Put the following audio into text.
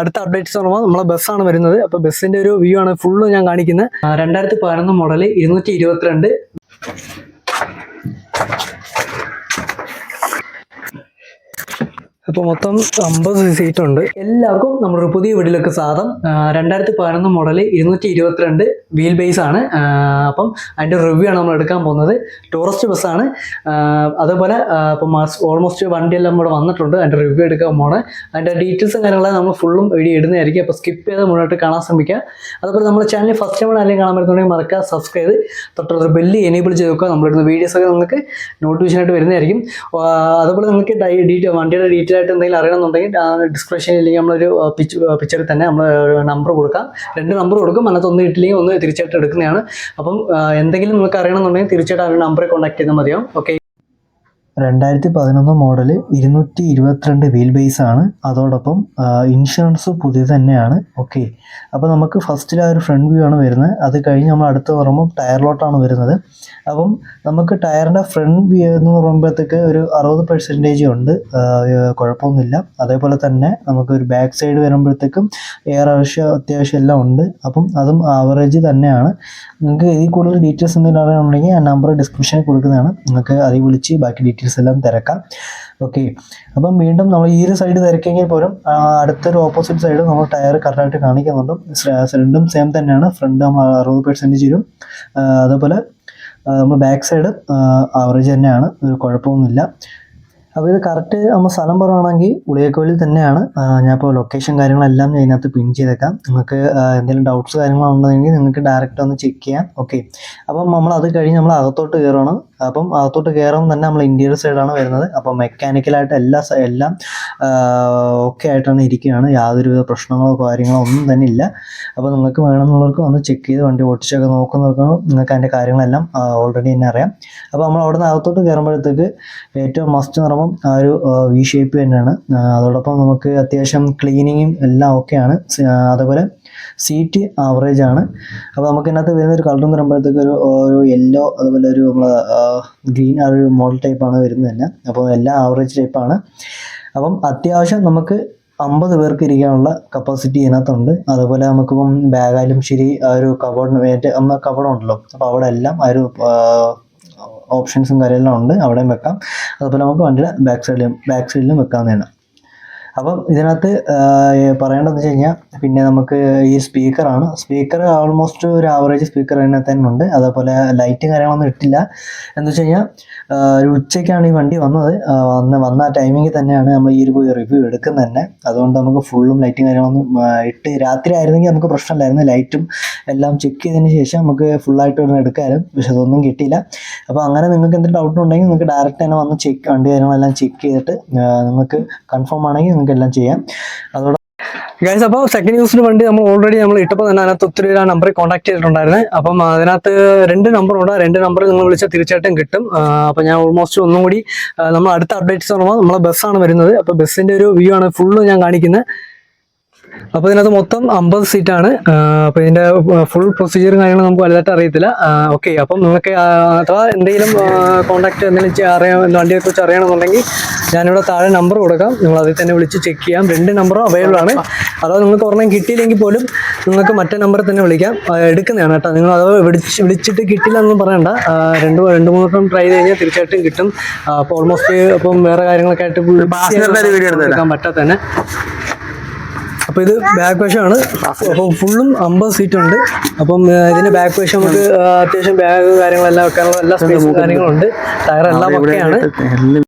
അടുത്ത അപ്ഡേറ്റ്സ് പറയുമ്പോൾ നമ്മളെ ബസ്സാണ് വരുന്നത്. അപ്പോൾ ബസ്സിന്റെ ഒരു വ്യൂ ആണ് ഫുള്ള് ഞാൻ കാണിക്കുന്നത് രണ്ടായിരത്തി പതിനൊന്ന് മോഡൽ ഇരുന്നൂറ്റി ഇരുപത്തിരണ്ട്. അപ്പോൾ മൊത്തം അമ്പത് സീറ്റ് ഉണ്ട് എല്ലാവർക്കും നമ്മുടെ പുതിയ വീട്ടിലൊക്കെ സാധം രണ്ടായിരത്തി പതിനൊന്ന് മോഡൽ ഇരുന്നൂറ്റി ഇരുപത്തിരണ്ട് വീൽ ബേസ് ആണ് അപ്പം അതിന്റെ റിവ്യൂ ആണ് നമ്മൾ എടുക്കാൻ പോകുന്നത്. ടൂറിസ്റ്റ് ബസ്സാണ് അതേപോലെ ഇപ്പം ഓൾമോസ്റ്റ് വണ്ടിയെല്ലാം ഇവിടെ വന്നിട്ടുണ്ട്. അതിന്റെ റിവ്യൂ എടുക്കാൻ പോണ്. അതിന്റെ ഡീറ്റെയിൽസും കാര്യങ്ങളെല്ലാം നമ്മൾ ഫുള്ളും വീഡിയോ ഇടുന്നതായിരിക്കും. അപ്പോൾ സ്കിപ്പ് ചെയ്ത് മുന്നോട്ട് കാണാൻ ശ്രമിക്കുക അതുപോലെ നമ്മുടെ ചാനൽ ഫസ്റ്റ് ടൈം ആരെങ്കിലും കാണാൻ പറ്റുന്നുണ്ടെങ്കിൽ മറക്കുക സബ്സ്ക്രൈബ് തൊട്ടുള്ള ബെല്ല് എനേബിൾ ചെയ്ത് വെക്കുക. നമ്മളിടുന്ന വീഡിയോസൊക്കെ നിങ്ങൾക്ക് നോട്ടിഫിക്കേഷൻ ആയിട്ട് വരുന്നതായിരിക്കും. അതുപോലെ നിങ്ങൾക്ക് ഡീറ്റെയിൽ വണ്ടിയുടെ ഡീറ്റെയിൽ ആയിട്ട് എന്തെങ്കിലും അറിയണമെന്നുണ്ടെങ്കിൽ ഡിസ്ക്രിപ്ഷനിൽ ഇല്ലെങ്കിൽ നമ്മളൊരു പിച്ച് പിക്ചറിൽ തന്നെ നമ്മൾ നമ്പർ കൊടുക്കാം. രണ്ട് നമ്പർ കൊടുക്കും അതിനകത്ത് ഒന്ന് കിട്ടില്ലെങ്കിൽ ഒന്ന് തിരിച്ചായിട്ട് എടുക്കുന്നതാണ് അപ്പം എന്തെങ്കിലും നിങ്ങൾക്ക് അറിയണമെന്നുണ്ടെങ്കിൽ തീർച്ചയായിട്ടും ആ നമ്പറിൽ കോൺടാക്ട് ചെയ്താൽ മതിയാവും. ഓക്കെ രണ്ടായിരത്തി പതിനൊന്ന് മോഡൽ ഇരുന്നൂറ്റി ഇരുപത്തിരണ്ട് വീൽ ബേസ് ആണ്. അതോടൊപ്പം ഇൻഷുറൻസ് പുതിയ തന്നെയാണ്. ഓക്കെ അപ്പോൾ നമുക്ക് ഫസ്റ്റിൽ ആ ഒരു ഫ്രണ്ട് വ്യൂ ആണ് വരുന്നത്. അത് കഴിഞ്ഞ് നമ്മൾ അടുത്ത് പറയുമ്പോൾ ടയറിലോട്ടാണ് വരുന്നത്. അപ്പം നമുക്ക് ടയറിന്റെ ഫ്രണ്ട് വ്യൂ എന്ന് പറയുമ്പോഴത്തേക്ക് ഒരു അറുപത് പെർസെന്റേജ് ഉണ്ട്. കുഴപ്പമൊന്നുമില്ല. അതേപോലെ തന്നെ നമുക്ക് ഒരു ബാക്ക് സൈഡ് വരുമ്പോഴത്തേക്കും എയർ ആവശ്യം അത്യാവശ്യം എല്ലാം ഉണ്ട്. അപ്പം അതും ആവറേജ് തന്നെയാണ്. നിങ്ങൾക്ക് ഇതിൽ കൂടുതൽ ഡീറ്റെയിൽസ് എന്തെങ്കിലും അറിയണമെന്നുണ്ടെങ്കിൽ ആ നമ്പർ ഡിസ്ക്രിപ്ഷനിൽ കൊടുക്കുന്നതാണ്. നിങ്ങൾക്ക് അതിൽ വിളിച്ച് ബാക്കി ഡീറ്റെയിൽസ് എല്ലാം തിരക്കാം. ഓക്കെ അപ്പം വീണ്ടും നമ്മൾ ഈ ഒരു സൈഡ് തിരക്കെങ്കിൽ പോലും അടുത്തൊരു ഓപ്പോസിറ്റ് സൈഡ് നമ്മൾ ടയർ കറക്റ്റായിട്ട് കാണിക്കുന്നുണ്ട്. രണ്ടും സെയിം തന്നെയാണ്. ഫ്രണ്ട് നമ്മൾ അറുപത് പെർസെന്റേജ് വരും അതേപോലെ നമ്മൾ ബാക്ക് സൈഡ് ആവറേജ് തന്നെയാണ്. ഒരു കുഴപ്പമൊന്നുമില്ല. അപ്പോൾ ഇത് കറക്റ്റ് നമ്മൾ സ്ഥലം പറയുകയാണെങ്കിൽ ഉളിയക്കോലിൽ തന്നെയാണ്. ഞാനിപ്പോൾ ലൊക്കേഷൻ കാര്യങ്ങളെല്ലാം ഞാൻ ഇതിനകത്ത് പിൻ ചെയ്തേക്കാം. നിങ്ങൾക്ക് എന്തെങ്കിലും ഡൗട്ട്സ് കാര്യങ്ങളുണ്ടെങ്കിൽ നിങ്ങൾക്ക് ഡയറക്റ്റ് ഒന്ന് ചെക്ക് ചെയ്യാം. ഓക്കെ അപ്പം നമ്മൾ അത് കഴിഞ്ഞ് നമ്മൾ അകത്തോട്ട് കയറുകയാണ് അപ്പം അകത്തോട്ട് കയറുമ്പോൾ തന്നെ നമ്മൾ ഇന്റീരിയർ സൈഡാണ് വരുന്നത്. അപ്പം മെക്കാനിക്കലായിട്ട് എല്ലാ എല്ലാം ഓക്കെ ആയിട്ടാണ് ഇരിക്കുകയാണ്. യാതൊരുവിധ പ്രശ്നങ്ങളോ കാര്യങ്ങളോ ഒന്നും തന്നെ ഇല്ല. അപ്പോൾ നിങ്ങൾക്ക് വേണമെന്നുള്ളവർക്ക് ഒന്ന് ചെക്ക് ചെയ്ത് വണ്ടി ഓടിച്ചൊക്കെ നോക്കുന്നവർക്ക് നിങ്ങൾക്ക് അതിന്റെ കാര്യങ്ങളെല്ലാം ഓൾറെഡി തന്നെ അറിയാം. അപ്പോൾ നമ്മൾ അവിടെ നിന്ന് അകത്തോട്ട് കയറുമ്പോഴത്തേക്ക് ഏറ്റവും മസ്റ്റ് നിറമം ആ ഒരു വി ഷേപ്പ് തന്നെയാണ്. അതോടൊപ്പം നമുക്ക് അത്യാവശ്യം ക്ലീനിങ്ങും എല്ലാം ഓക്കെയാണ് അതേപോലെ സീറ്റ് ആവറേജ് ആണ്. അപ്പോൾ നമുക്ക് ഇതിനകത്ത് വരുന്ന ഒരു കളർ എന്ന് ഒരു ഒരു യെല്ലോ അതുപോലെ ഒരു നമ്മൾ ഗ്രീൻ ആ ഒരു മോഡൽ ടൈപ്പാണ് വരുന്നത് തന്നെ. അപ്പോൾ എല്ലാം ആവറേജ് ടൈപ്പാണ് അപ്പം അത്യാവശ്യം നമുക്ക് അമ്പത് പേർക്ക് ഇരിക്കാനുള്ള കപ്പാസിറ്റി ഇതിനകത്തുണ്ട്. അതുപോലെ നമുക്കിപ്പം ബാഗായാലും ശരി ആ ഒരു കബോർഡിന് വേണ്ടി നമ്മൾ കബോർഡ് ഉണ്ടല്ലോ. അപ്പോൾ അവിടെ എല്ലാം ആ ഒരു ഓപ്ഷൻസും കാര്യമെല്ലാം ഉണ്ട്. അവിടെയും വെക്കാം. അതുപോലെ നമുക്ക് വണ്ടിയുടെ ബാക്ക് സൈഡിലും ബാക്ക് സൈഡിലും വെക്കാവുന്നതാണ്. അപ്പം ഇതിനകത്ത് പറയേണ്ടതെന്ന് വെച്ച് കഴിഞ്ഞാൽ പിന്നെ നമുക്ക് ഈ സ്പീക്കറാണ്. സ്പീക്കർ ഓൾമോസ്റ്റ് ഒരു ആവറേജ് സ്പീക്കർ അതിനകത്ത് തന്നെ ഉണ്ട് അതേപോലെ ലൈറ്റും കാര്യങ്ങളൊന്നും ഇട്ടില്ല. എന്ന് വെച്ച് കഴിഞ്ഞാൽ ഒരു ഉച്ചയ്ക്കാണ് ഈ വണ്ടി വന്നത്. വന്ന വന്ന് ടൈമിങ്ങിൽ തന്നെയാണ് നമ്മൾ ഈ ഒരു റിവ്യൂ എടുക്കുന്നത് തന്നെ. അതുകൊണ്ട് നമുക്ക് ഫുള്ളും ലൈറ്റും കാര്യങ്ങളൊന്നും ഇട്ട് രാത്രി ആയിരുന്നെങ്കിൽ നമുക്ക് പ്രശ്നമില്ലായിരുന്നു. ലൈറ്റും എല്ലാം ചെക്ക് ചെയ്തതിന് ശേഷം നമുക്ക് ഫുള്ളായിട്ട് ഒന്ന് എടുക്കാനും പക്ഷെ അതൊന്നും കിട്ടിയില്ല. അപ്പോൾ അങ്ങനെ നിങ്ങൾക്ക് എന്തെങ്കിലും ഡൗട്ട് ഉണ്ടെങ്കിൽ നിങ്ങൾക്ക് ഡയറക്റ്റ് തന്നെ വന്ന് ചെക്ക് വണ്ടി കാര്യങ്ങളെല്ലാം ചെക്ക് ചെയ്തിട്ട് നിങ്ങൾക്ക് കൺഫേം ആണെങ്കിൽ നിങ്ങൾക്ക് എല്ലാം ചെയ്യാം അതോടെ ഗൈസ് അപ്പോൾ സെക്കൻഡ് യൂസ്ഡ് വേണ്ടി നമ്മൾ ഓൾറെഡി നമ്മൾ ഇട്ടപ്പോൾ തന്നെ അതിനകത്ത് ഒത്തിരി ആ നമ്പറിൽ കോൺടാക്ട് ചെയ്തിട്ടുണ്ടായിരുന്നു. അപ്പം അതിനകത്ത് രണ്ട് നമ്പറുണ്ട് രണ്ട് നമ്പർ നിങ്ങൾ വിളിച്ചാൽ തീർച്ചയായിട്ടും കിട്ടും. അപ്പം ഞാൻ ഓൾമോസ്റ്റ് ഒന്നും കൂടി നമ്മൾ അടുത്ത അപ്ഡേറ്റ്സ് പറയുമ്പോൾ നമ്മളെ ബസ്സാണ് വരുന്നത്. അപ്പോൾ ബസ്സിന്റെ ഒരു വ്യൂ ആണ് ഫുള്ള് ഞാൻ കാണിക്കുന്നത്. അപ്പോൾ ഇതിനകത്ത് മൊത്തം അമ്പത് സീറ്റാണ്. അപ്പോൾ ഇതിന്റെ ഫുൾ പ്രൊസീജിയറും കാര്യങ്ങളും നമുക്ക് വലുതായിട്ട് അറിയത്തില്ല. ഓക്കെ അപ്പം നിങ്ങൾക്ക് അഥവാ എന്തെങ്കിലും കോൺടാക്ട് എന്തെങ്കിലും അറിയാൻ വണ്ടിയെ കുറിച്ച് അറിയണമെന്നുണ്ടെങ്കിൽ ഞാനിവിടെ താഴെ നമ്പർ കൊടുക്കാം. നിങ്ങൾ അതിൽ തന്നെ വിളിച്ച് ചെക്ക് ചെയ്യാം. രണ്ട് നമ്പറും അവൈലബിൾ ആണ്. അഥവാ നിങ്ങൾക്ക് ഒരെണ്ണം കിട്ടിയില്ലെങ്കിൽ പോലും നിങ്ങൾക്ക് മറ്റേ നമ്പറിൽ തന്നെ വിളിക്കാം. എടുക്കുന്നതാണ് കേട്ടോ. നിങ്ങൾ അത് വിളിച്ച് വിളിച്ചിട്ട് കിട്ടില്ല എന്നൊന്നും പറയണ്ട രണ്ട് രണ്ട് മൂന്ന് ദിവസം ട്രൈ ചെയ്ത് കഴിഞ്ഞാൽ തീർച്ചയായിട്ടും കിട്ടും. അപ്പോൾ ഓൾമോസ്റ്റ് ഇപ്പം വേറെ കാര്യങ്ങളൊക്കെ ആയിട്ട് എടുക്കാൻ പറ്റാത്ത തന്നെ അപ്പോൾ ഇത് ബാക്ക് വശമാണ് അപ്പോൾ ഫുള്ളും അമ്പത് സീറ്റ് ഉണ്ട്. അപ്പം ഇതിന്റെ ബാക്ക് വശം നമുക്ക് അത്യാവശ്യം ബാഗ് കാര്യങ്ങളെല്ലാം വെക്കാനുള്ള എല്ലാ സ്പേസും കാര്യങ്ങളുണ്ട്. ടയർ എല്ലാം ഒക്കെയാണ്